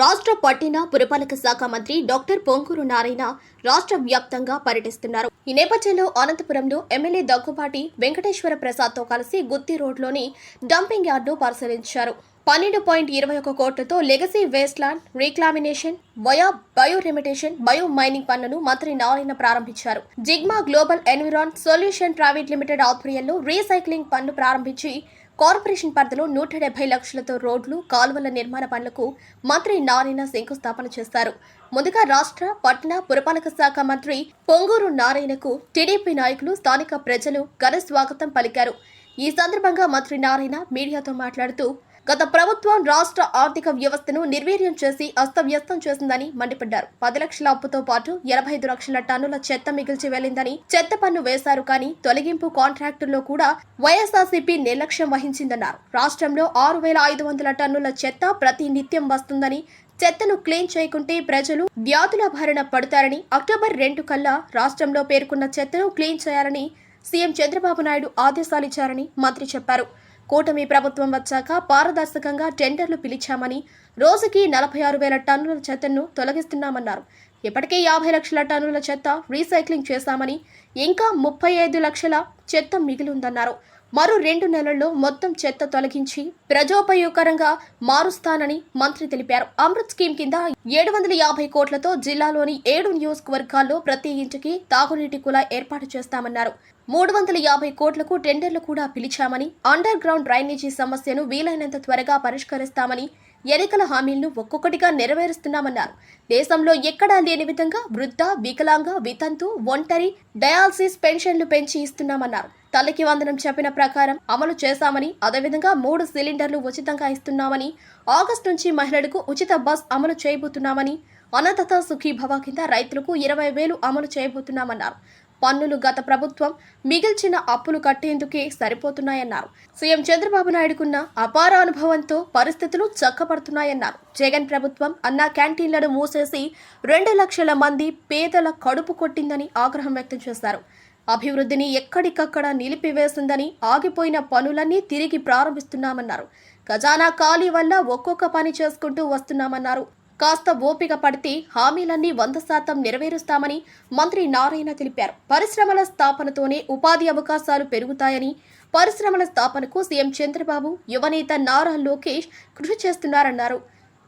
రాష్ట్ర పట్టిన పురపాలక శాఖ మంత్రి డాక్టర్ పొంగూరు నారాయణ రాష్ట్ర వ్యాప్తంగా పర్యటిస్తున్నారు. ఈ నేపథ్యంలో అనంతపురంలో ఎమ్మెల్యే దగ్గుబాటి వెంకటేశ్వర ప్రసాద్తో కలిసి గుత్తి రోడ్లోని డంపింగ్ యార్డు పరిశీలించారు. పన్నెండు పాయింట్ ఇరవై ఒక కోట్లతో legacy waste land reclamation via bio remediation bio mining పనులను మంత్రి నారాయణ ప్రారంభించారు. Zigma global environ solution private limited ఆధ్వర్యంలో రీసైక్లింగ్ పనులు ప్రారంభించి కార్పొరేషన్ పరిధిలో నూట డెబ్బై లక్షలతో రోడ్లు కాలువల నిర్మాణ పనులకు మంత్రి నారాయణ శంకుస్థాపన చేస్తారు ముందుగా రాష్ట్ర పట్టణ పురపాలక శాఖ మంత్రి పొంగూరు నారాయణకు టీడీపీ నాయకులు స్థానిక ప్రజలు ఘన స్వాగతం పలికారు. ఈ సందర్భంగా మంత్రి నారాయణ మీడియాతో మాట్లాడుతూ గత ప్రభుత్వం రాష్ట్ర ఆర్థిక వ్యవస్థను నిర్వీర్యం చేసి అస్తవ్యస్తం చేసిందని మండిపడ్డారు. పది లక్షల అప్పుతో పాటు ఎనభై ఐదు లక్షల టన్నుల చెత్త మిగిల్చి వెళ్ళిందని చెత్త పన్ను వేశారు కానీ తొలగింపు కాంట్రాక్టుల్లో కూడా వైఎస్ఆర్సీపీ నిర్లక్ష్యం వహించిందన్నారు. రాష్ట్రంలో ఆరు వేల ఐదు వందల టన్నుల చెత్త ప్రతి నిత్యం వస్తుందని చెత్తను క్లీన్ చేయకుంటే ప్రజలు వ్యాధుల బారిన పడతారని అక్టోబర్ రెండు కల్లా రాష్ట్రంలో పేర్కొన్న చెత్తను క్లీన్ చేయాలని సీఎం చంద్రబాబు నాయుడు ఆదేశాలిచ్చారని మంత్రి చెప్పారు. కూటమి ప్రభుత్వం వచ్చాక పారదర్శకంగా టెండర్లు పిలిచామని రోజుకి నలభై ఆరు వేల టన్నుల చెత్తను తొలగిస్తున్నామన్నారు. ఇప్పటికే యాభై లక్షల టన్నుల చెత్త రీసైక్లింగ్ చేశామని ఇంకా ముప్పై ఐదు లక్షల చెత్త మిగిలిందన్నారు. మరో రెండు నెలల్లో మొత్తం చెత్త తొలగించి ప్రజోపయోగకరంగా మారుస్తానని మంత్రి తెలిపారు. అమృత్ స్కీమ్ కింద ఏడు వందల యాభై కోట్లతో జిల్లాలోని ఏడు నియోజకవర్గాల్లో ప్రతి ఇంటికి తాగునీటి కులా ఏర్పాటు చేస్తామన్నారు. మూడు వందల యాభై కోట్లకు టెండర్లు కూడా పిలిచామని అండర్ గ్రౌండ్ డ్రైనేజీ సమస్యను వీలైనంత త్వరగా పరిష్కరిస్తామని ఎన్నికల హామీలను ఒక్కొక్కటిగా నెరవేరుస్తున్నామన్నారు. దేశంలో ఎక్కడా లేని విధంగా వృద్ధ వికలాంగ వితంతు ఒంటరి డయాలసిస్ పెన్షన్లు పెంచి ఇస్తున్నామన్నారు. తల్లికి వందనం చెప్పిన ప్రకారం అమలు చేశామని అదేవిధంగా మూడు సిలిండర్లు ఉచితంగా ఇస్తున్నామని ఆగస్టు నుంచి మహిళలకు ఉచిత బస్ అమలు చేయబోతున్నామని అనంతత సుఖీభవ కింద రైతులకు ఇరవై వేలు అమలు చేయబోతున్నామన్నారు. పన్నులు గత ప్రభుత్వం మిగిల్చిన అప్పులు కట్టేందుకే సరిపోతున్నాయన్నారు. సీఎం చంద్రబాబు నాయుడుకున్న అపార అనుభవంతో పరిస్థితులు చక్కబడుతున్నాయన్నారు. జగన్ ప్రభుత్వం అన్న క్యాంటీన్లను మూసేసి రెండు లక్షల మంది పేదల కడుపు కొట్టిందని ఆగ్రహం వ్యక్తం చేశారు. అభివృద్ధిని ఎక్కడికక్కడ నిలిపివేసిందని ఆగిపోయిన పనులన్నీ తిరిగి ప్రారంభిస్తున్నామన్నారు. ఖజానా ఖాళీ వల్ల ఒక్కొక్క పని చేసుకుంటూ వస్తున్నామన్నారు. కాస్త ఓపిక పడితే హామీలన్నీ వంద శాతం నెరవేరుస్తామని మంత్రి నారాయణ తెలిపారు. పరిశ్రమల స్థాపనతోనే ఉపాధి అవకాశాలు పెరుగుతాయని పరిశ్రమల స్థాపనకు సీఎం చంద్రబాబు యువనేత నారా లోకేష్ కృషి చేస్తున్నారన్నారు.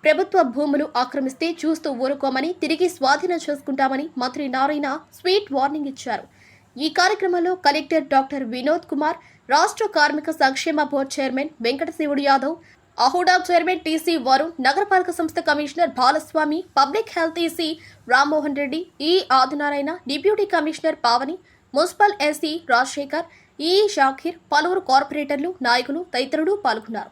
ప్రభుత్వ భూములు ఆక్రమిస్తే చూస్తూ ఊరుకోమని తిరిగి స్వాధీనం చేసుకుంటామని మంత్రి నారాయణ స్వీట్ వార్నింగ్ ఇచ్చారు. ఈ కార్యక్రమంలో కలెక్టర్ డాక్టర్ వినోద్ కుమార్ రాష్ట్ర కార్మిక సంక్షేమ board chairman Venkatasivudu Yadav AHUDA chairman TC Varun నగరపాలక సంస్థ commissioner Balaswamy public health EC Rammohan Reddy ఈ Adinarayana deputy commissioner Pavani municipal SE Rajasekhar ఈ షాఖీర్ పలువురు కార్పొరేటర్లు నాయకులు తదితరులు పాల్గొన్నారు.